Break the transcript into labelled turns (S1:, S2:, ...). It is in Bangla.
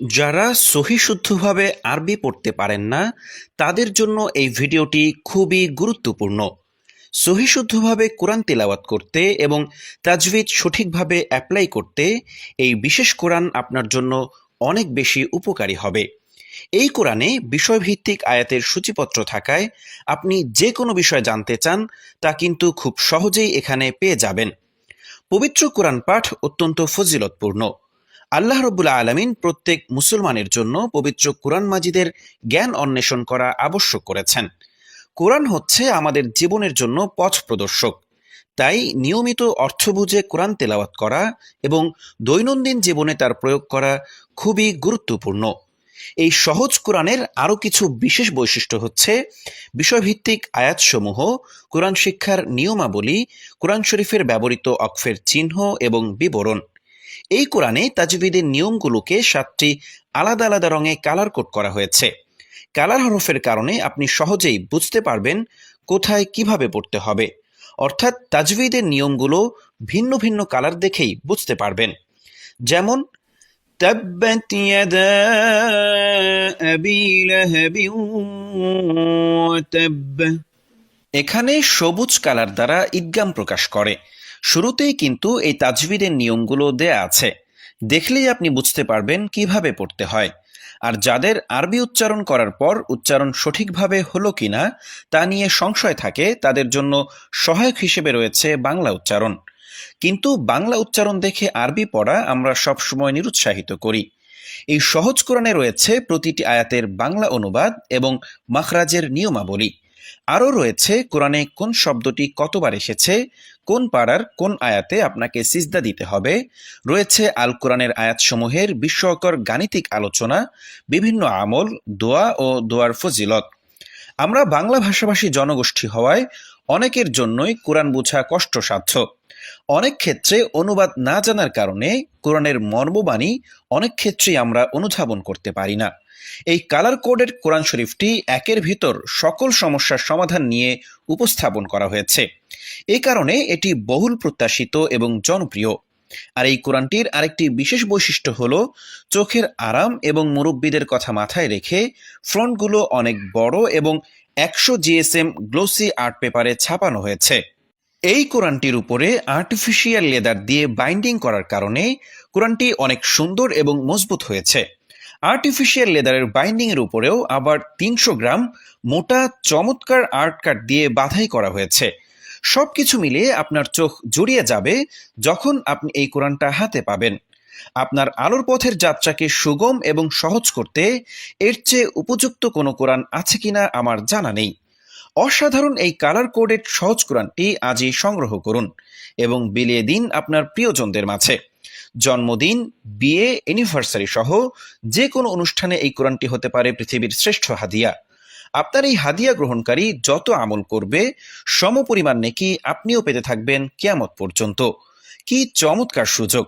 S1: যারা সহিশুদ্ধভাবে আরবি পড়তে পারেন না, তাদের জন্য এই ভিডিওটি খুবই গুরুত্বপূর্ণ। সহিশুদ্ধভাবে কোরআন তেলাওয়াত করতে এবং তাজভিদ সঠিকভাবে অ্যাপ্লাই করতে এই বিশেষ কোরআন আপনার জন্য অনেক বেশি উপকারী হবে। এই কোরআনে বিষয়ভিত্তিক আয়াতের সূচিপত্র থাকায় আপনি যে কোনো বিষয় জানতে চান, তা কিন্তু খুব সহজেই এখানে পেয়ে যাবেন। পবিত্র কোরআন পাঠ অত্যন্ত ফজিলতপূর্ণ। আল্লাহ রবুল্লা আলমিন প্রত্যেক মুসলমানের জন্য পবিত্র কোরআন মাজিদের জ্ঞান অন্বেষণ করা আবশ্যক করেছেন। কোরআন হচ্ছে আমাদের জীবনের জন্য পথ প্রদর্শক। তাই নিয়মিত অর্থ বুঝে কোরআন তেলাওয়াত করা এবং দৈনন্দিন জীবনে তার প্রয়োগ করা খুবই গুরুত্বপূর্ণ। এই সহজ কোরআনের আরও কিছু বিশেষ বৈশিষ্ট্য হচ্ছে বিষয়ভিত্তিক আয়াতসমূহ, কোরআন শিক্ষার নিয়মাবলী, কোরআন শরীফের ব্যবহৃত অক্ষের চিহ্ন এবং বিবরণ। এই কোরআনে তাজবিদের নিয়মগুলোকে সাতটি আলাদা আলাদা রঙে কালার কোড করা হয়েছে কালার হরফের কারণে আপনি সহজেই বুঝতে পারবেন কোথায় কিভাবে পড়তে হবে অর্থাৎ তাজবিদের নিয়মগুলো ভিন্ন ভিন্ন কালার দেখেই বুঝতে পারবেন যেমন تبت يدا أبي لهب وتب এখানে সবুজ কালার দ্বারা ঈদগাম প্রকাশ করে শুরুতেই কিন্তু এই তাজবিদের নিয়মগুলো দেয়া আছে। দেখলেই আপনি বুঝতে পারবেন কীভাবে পড়তে হয়। আর যাদের আরবি উচ্চারণ করার পর উচ্চারণ সঠিকভাবে হলো কি না তা নিয়ে সংশয় থাকে, তাদের জন্য সহায়ক হিসেবে রয়েছে বাংলা উচ্চারণ। কিন্তু বাংলা উচ্চারণ দেখে আরবি পড়া আমরা সবসময় নিরুৎসাহিত করি। এই সহজ কোরআনে রয়েছে প্রতিটি আয়াতের বাংলা অনুবাদ এবং মাখরাজের নিয়মাবলী। আরও রয়েছে, কোরআনে কোন শব্দটি কতবার এসেছে, কোন পাড়ার কোন আয়াতে আপনাকে সিজদা দিতে হবে, রয়েছে আল কোরআনের আয়াতসমূহের বিস্ময়কর গাণিতিক আলোচনা, বিভিন্ন আমল, দোয়া ও দোয়ার ফজিলত। আমরা বাংলা ভাষাভাষী জনগোষ্ঠী হওয়ায় অনেকের জন্যই কোরআন বোঝা কষ্টসাধ্য। অনেক ক্ষেত্রে অনুবাদ না জানার কারণে কোরআনের মর্মবাণী অনেক ক্ষেত্রেই আমরা অনুধাবন করতে পারি না। এই কালার কোডের কোরআন শরীফটি একের ভিতর সকল সমস্যার সমাধান নিয়ে উপস্থাপন করা হয়েছে। এ কারণে এটি বহুল প্রত্যাশিত এবং জনপ্রিয়। আর এই কোরআনটির আরেকটি বিশেষ বৈশিষ্ট্য হল, চোখের আরাম এবং মুরব্বীদের কথা মাথায় রেখে ফ্রন্টগুলো অনেক বড় এবং একশো জিএসএম গ্লোসি আর্ট পেপারে ছাপানো হয়েছে। এই কোরআনটির উপরে আর্টিফিশিয়াল লেদার দিয়ে বাইন্ডিং করার কারণে কোরআনটি অনেক সুন্দর এবং মজবুত হয়েছে। আর্টিফিশিয়াল লেদারের বাইন্ডিং এর উপরেও আবার তিনশো গ্রাম মোটা চমৎকার আর্ট কাট দিয়ে বাধাই করা হয়েছে। সবকিছু মিলিয়ে আপনার চোখ জুড়িয়ে যাবে যখন আপনি এই কোরআনটা হাতে পাবেন। আপনার আলোর পথের যাত্রাকে সুগম এবং সহজ করতে এর চেয়ে উপযুক্ত কোনো কোরআন আছে কিনা আমার জানা নেই। অসাধারণ এই কালার কোডেড সহজ কোরআনটি আজই সংগ্রহ করুন এবং বিলিয়ে দিন আপনার প্রিয়জনদের মাঝে। জন্মদিন, বিয়ে অ্যানিভার্সারি সহ যে কোনো অনুষ্ঠানে এই কোরআনটি হতে পারে পৃথিবীর শ্রেষ্ঠ হাদিয়া। আপনার এই হাদিয়া গ্রহণকারী যত আমল করবে সম পরিমাণ নেকি আপনিও পেতে থাকবেন কেয়ামত পর্যন্ত। কি চমৎকার সুযোগ!